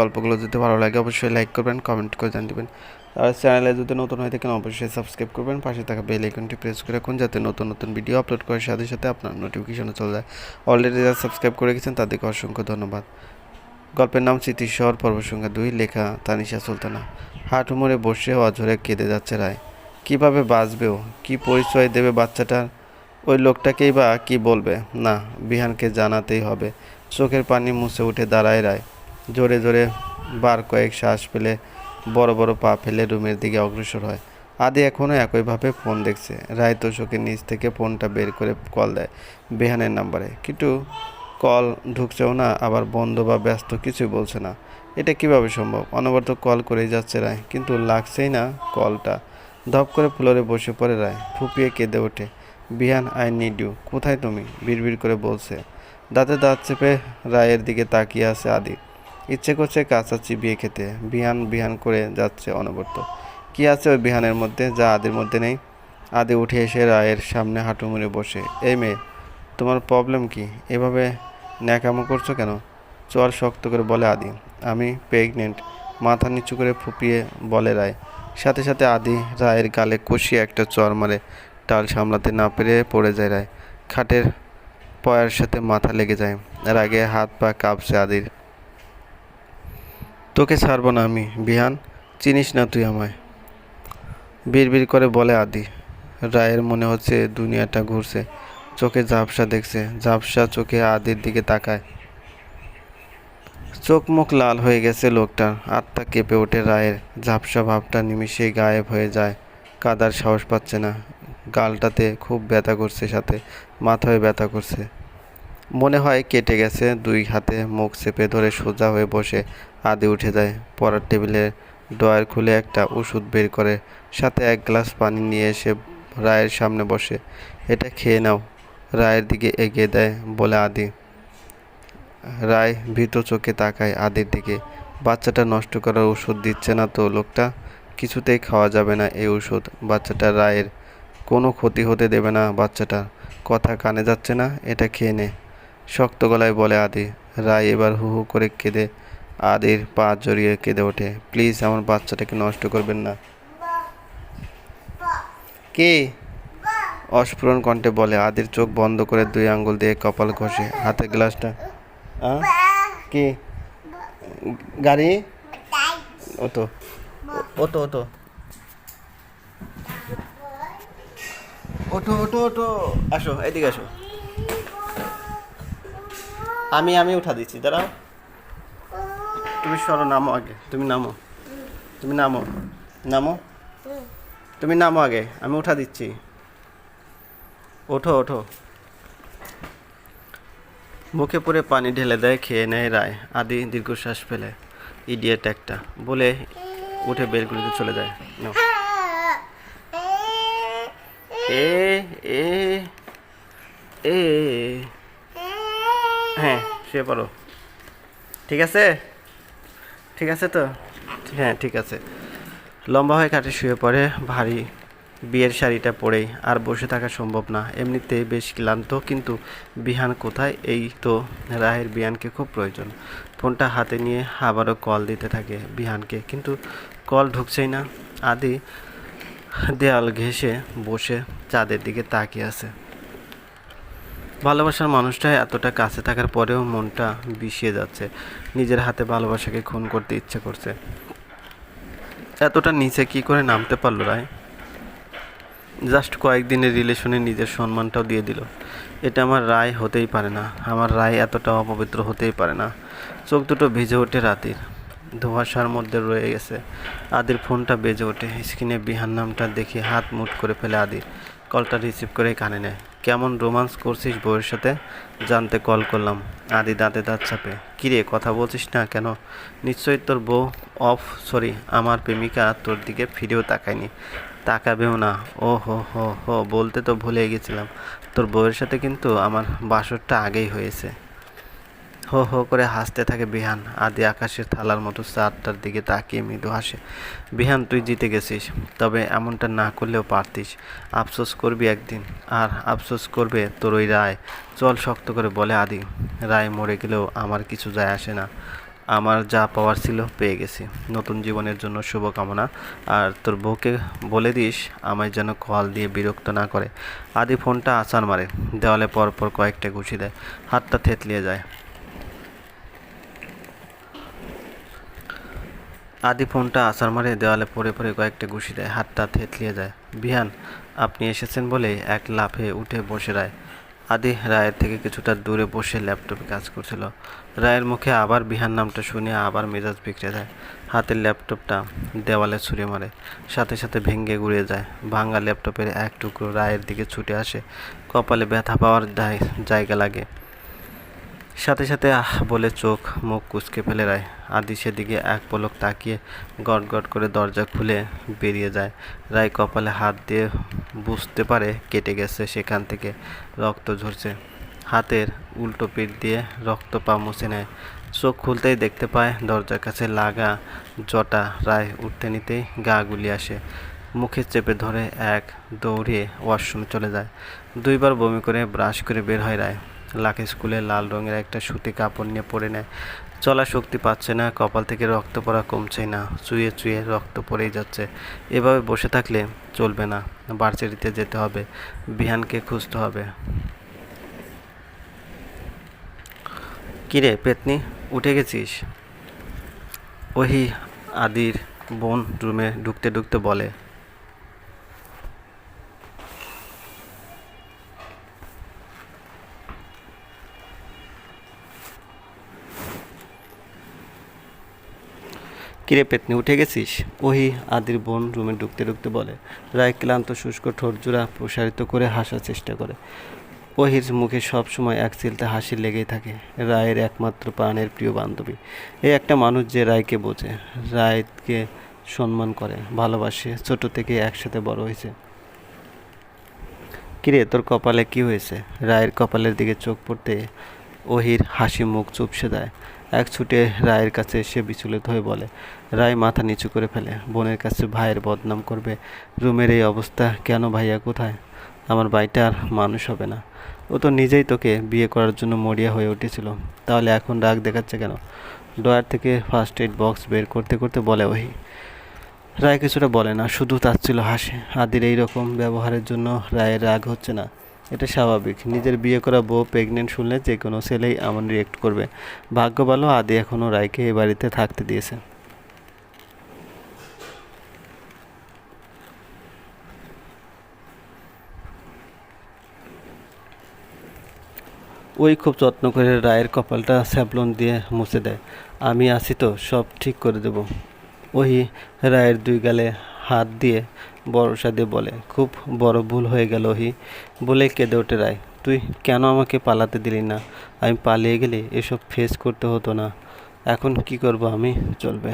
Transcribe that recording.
গল্পগুলো যদি ভালো লাগে, অবশ্যই লাইক করবেন কমেন্ট করে জানিয়ে দেবেন। আর চ্যানেলে যদি নতুন হয়ে থাকেন, অবশ্যই সাবস্ক্রাইব করবেন। পাশে থাকা বেল আইকনটি প্রেস করে রাখুন, যাতে নতুন নতুন ভিডিও আপলোড করার সাথে সাথে আপনার নোটিফিকেশনে চলে যায়। অলরেডি যারা সাবস্ক্রাইব করে গেছেন তাদেরকে অসংখ্য ধন্যবাদ। গল্পের নাম স্মৃতিশহর পর্ব সংখ্যা দুই, লেখা তানিশা সুলতানা। হাট মুড়ে বসে অঝরে কেঁদে যাচ্ছে রায়। কীভাবে বাঁচবেও? কি পরিচয় দেবে বাচ্চাটার? ওই লোকটাকেই বা কি বলবে? না, বিহানকে জানাতেই হবে। চোখের পানি মুছে উঠে দাঁড়ায় রায়। জোরে জোরে বার কয়েক শ্বাস ফেলে বড় বড় পা ফেলে রুমের দিকে অগ্রসর হয়। আদি এখনও একইভাবে ফোন দেখছে। রায় তোষকের নিচ থেকে ফোনটা বের করে কল দেয় বেহানের নাম্বারে। কিন্তু কল ঢুকছেও না, আবার বন্ধ বা ব্যস্ত কিছুই বলছে না। এটা কীভাবে সম্ভব? অনবরত কল করেই যাচ্ছে রায়। কিন্তু লাগছেই না কলটা। ধপ করে ফ্লোরে বসে পড়ে রায়। ফুপিয়ে কেঁদে ওঠে। বিহান, আই নিড ইউ। কোথায় তুমি? বিড়বিড় করে বলছে। দাঁতে দাঁত চেপে রায়ের দিকে তাকিয়ে আছে আদি। ইচ্ছে করছে কাঁচা চিবিয়ে খেতে। বিহান বিহান করে যাচ্ছে অনবরত। কি আছে ওই বিহানের মধ্যে যা আদির মধ্যে নেই? আদি উঠে এসে রায়ের সামনে হাঁটু মুড়ে বসে, এই মেয়ে, তোমার প্রবলেম কি? এভাবে ন্যাকামো করছ কেন? চর শক্ত করে বলে আদি, আমি প্রেগনেন্ট মাথা নিচু করে ফুপিয়ে বলে রায়। সাথে সাথে আদি রায়ের গালে কষিয়ে একটা চর মারে, টাল সামলাতে না পেরে পড়ে যায় রায়। খাটের পয়ার সাথে মাথা লেগে যায় এর আগে হাত পা কাঁপছে আদির। তোকে ছাড়বো না আমি, বিহান। চিনিস না তুই আমায়। বিড় করে বলে আদি। রায়ের মনে হচ্ছে দুনিয়াটা ঘুরছে, চোখে ঝাপসা দেখছে, ঝাপসা চোখে আদির দিকে তাকায়। চোখ মুখ লাল হয়ে গেছে লোকটার, আত্মা কেঁপে ওঠে রায়ের। ঝাপসা ভাবটা নিমিষেই গায়েব হয়ে যায়, কাদার সাহস পাচ্ছে না। গালটাতে খুব ব্যথা করছে সাথে, মাথায় ব্যথা করছে। মনে হয় কেটে গেছে দুই হাতে, মুখ চেপে ধরে সোজা হয়ে বসে আদি উঠে যায়। পড়ার টেবিলে ড্রয়ার খুলে একটা ওষুধ বের করে, সাথে এক গ্লাস পানি নিয়ে এসে রায়ের সামনে বসে। এটা খেয়ে নাও। রায়ের দিকে এগিয়ে দেয় বলে আদি। রায় ভীত চোখে তাকায় আদির দিকে। বাচ্চাটা নষ্ট করার ওষুধ দিচ্ছে না তো লোকটা? কিছুতেই খাওয়া যাবে না এই ওষুধ। বাচ্চাটা রায়ের। কোনো ক্ষতি হতে দেবে না বাচ্চাটা কথা কানে যাচ্ছে না, এটা খেয়ে নে। শক্ত গলায় বলে আদি। রায় এবার হু হু করে কেঁদে আদির পা জড়িয়ে কেঁদে ওঠে। প্লিজ, আমার বাচ্চাটাকে নষ্ট করবেন না। কে? অস্ফুরণ কণ্ঠে বলে, আদির চোখ বন্ধ করে দুই আঙ্গুল দিয়ে কপাল ঘষে। হাতে গ্লাসটা? কি? গাড়ি? ওতো ওতো ওতো ওঠো ওঠো ওঠো। আসো, এদিকে আসো। আমি আমি উঠা দিচ্ছি, দাঁড়াও। তুমি সরো, নামো আগে। তুমি নামো। তুমি নামো। নামো? তুমি নামো আগে। আমি উঠা দিচ্ছি। ওঠো ওঠো। মুখে পড়ে পানি ঢেলে দেয়, খেয়ে নেয় রায়। আদি দীর্ঘশ্বাস ফেলে। ইডিয়েট একটা। বলে উঠে বেলগুলিতে চলে যায়। এ এ এ। হ্যাঁ শুয়ে পড়ো। ঠিক আছে? ঠিক আছে তো? হ্যাঁ ঠিক আছে। লম্বা হয়ে কাটে শুয়ে পড়ে, ভারী বিয়ের শাড়িটা পরেই আর বসে থাকা সম্ভব না। এমনিতেই বেশ ক্লান্ত, কিন্তু বিহান কোথায়? এই তো রাহের বিহানকে খুব প্রয়োজন। ফোনটা হাতে নিয়ে আবারও কল দিতে থাকে বিহানকে, কিন্তু কল ঢুকছেই না। আদি দেয়াল ঘেঁষে বসে চাঁদের দিকে তাকিয়ে আছে। ভালোবাসার মানুষটা এতটা কাছে থাকার পরেও মনটা বিষিয়ে যাচ্ছে। নিজের হাতে ভালোবাসাকে খুন করতে ইচ্ছে করছে। এতটা নিচে কি করে নামতে পারল রায়? জাস্ট কয়েকদিনের রিলেশনে নিজের সম্মানটাও দিয়ে দিল। এটা আমার রায় হতেই পারে না। আমার রায় এতটা অপবিত্র হতেই পারে না। চোখ দুটো ভিজে ওঠে রাতির। ধোঁয়াশার মধ্যে রয়ে গেছে। আদির ফোনটা বেজে ওঠে। স্ক্রিনে বিহান নামটা দেখে হাত মুট করে ফেলে আদির। কলটা রিসিভ করে কানে নেয়। কেমন রোমান্স করছিস বউয়ের সাথে? জানতে কল করলাম। আদি দাঁতে দাঁত চাপে। কিরে কথা বলছিস না কেন? নিশ্চয়ই তোর বউ অফ, সরি, আমার প্রেমিকা তোর দিকে ফিরেও তাকায়নি। তাকাবেও না। ও হো হো হো, বলতে তো ভুলে গেছিলাম। তোর বউয়ের সাথে কিন্তু আমার বাসরটা আগেই হয়েছে। হো হো করে হাসতে থাকে বিহান। আদি আকাশের থালার মতো চাঁদটার দিকে তাকিয়ে মৃদু হাসে। বিহান, তুই জিতে গেছিস, তবে এমনটা না করলেও পারতিস। আফসোস করবি একদিন, আর আফসোস করবে তোর ওই রায়। চল শক্ত করে বলে আদি, রায় মরে গেলেও আমার কিছু যায় আসে না। আমার যা পাওয়ার ছিল পেয়ে গেছি। নতুন জীবনের জন্য শুভকামনা। আর তোর বউকে বলে দিস, আমায় যেন কল দিয়ে বিরক্ত না করে। আদি ফোনটা আছাড় মারে। দেওয়ালে পরপর কয়েকটা ঘুষি দেয়। হাতটা থেতলিয়ে যায়। আদি ফোনটা আছাড় মারে দেওয়ালে পড়ে পড়ে কয়েকটা ঘুষি দেয়, হাতটা থেতলিয়ে যায়। বিহান, আপনি এসেছেন বলেই এক লাফে উঠে বসে রায়। আদি রায়ের থেকে কিছুটা দূরে বসে ল্যাপটপে কাজ করছিল। রায়ের মুখে আবার বিহান নামটা শুনে আবার মেজাজ বিগড়ে যায়। হাতের ল্যাপটপটা দেওয়ালে ছুঁড়ে মারে, সাথে সাথে ভেঙে গুড়িয়ে যায়। ভাঙা ল্যাপটপের এক টুকরো রায়ের দিকে ছুটে আসে। কপালে ব্যথা পাওয়ার জায়গা লাগে। সাথে সাথে আহ, বলে চোখ মুখ কুচকে ফেলে রায় আদি সেদিকে এক পলক তাকিয়ে গট গট করে দরজা খুলে বেরিয়ে যায়। রায় কপালে হাত দিয়ে বুঝতে পারে কেটে গেছে সেখান থেকে রক্ত ঝরছে। হাতের উল্টো পিঠ দিয়ে রক্ত পা মুছে নেয়। চোখ খুলতেই দেখতে পায় দরজার কাছে লাগা জটা রায় উঠতে নিতেই গা গুলি আসে। মুখে চেপে ধরে এক দৌড়ে ওয়াশরুমে চলে যায়। দুইবার বমি করে ব্রাশ করে বের হয় রায়। লাখে স্কুলে লাল রঙের একটা সুতি কাপড় নিয়ে পরে নেয়। চলা শক্তি পাচ্ছে না, কপাল থেকে রক্ত পড়া কমছেই না, চুয়ে চুয়ে রক্ত পড়েই যাচ্ছে। এভাবে বসে থাকলে চলবে না বার্চেরিতে যেতে হবে, বিহানকে খুঁজতে হবে। কিরে পেতনি, উঠে গেছিস? ওহি আদির বোন রুমে ঢুকতে ঢুকতে বলে কিরে পেতনি, উঠে গেছিস? ওহি আদির বোন রুমে ঢুকতে ঢুকতে বলে, রায় ক্লান্ত, শুষ্ক ঠোঁটজোড়া প্রসারিত করে হাসার চেষ্টা করে। ওহির মুখে সব সময় এক চিলতে হাসি লেগেই থাকে, রায়ের একমাত্র প্রাণের প্রিয় বান্ধবী। এই একটা মানুষ যে রায়কে বোঝে, রায়কে সম্মান করে, ভালোবাসে, ছোট থেকে একসাথে বড় হয়েছে। কিরে, তোর কপালে কি হয়েছে? রায়ের কপালের দিকে চোখ পড়তে ওহির হাসি মুখ চুপসে দেয়। এক ছুটে রায়ের কাছে এসে বিচলিত হয়ে বলে, রায় মাথা নিচু করে ফেলে, বোনের কাছে ভাইয়ের বদনাম করবে। রুমের এই অবস্থা কেন ভাইয়া কোথায়? আমার ভাইটা আর মানুষ হবে না। ও তো নিজেই তোকে বিয়ে করার জন্য মরিয়া হয়ে উঠেছিল। তাহলে এখন রাগ দেখাচ্ছে কেন? ডয়ার থেকে ফার্স্ট এড বক্স বের করতে করতে বলে ওহি, রায় কিছুটা বলে না, শুধু তাচ্ছিল হাসে। আদির এই রকম ব্যবহারের জন্য রায়ের রাগ হচ্ছে না। এটা স্বাভাবিক। নিজের বিয়ে করা বউ প্রেগনেন্ট শুনলে যে কোনো ছেলেই এমন রিয়েক্ট করবে। ভাগ্য ভালো, আদি এখনও রায়কে এ বাড়িতে থাকতে দিয়েছে। ওই খুব যত্ন করে রায়ের কপালটা স্যাবলন দিয়ে মুছে দেয়। আমি আছি তো, সব ঠিক করে দেব। ওই রায়ের দুই গালে হাত দিয়ে বর্ষা দিয়ে বলে, খুব বড় ভুল হয়ে গেল হি বলে কেঁদে ওঠে রায়, তুই কেন আমাকে পালাতে দিলি না? আমি পালিয়ে গেলে এসব ফেস করতে হতো না। এখন কি করব আমি? চলবে।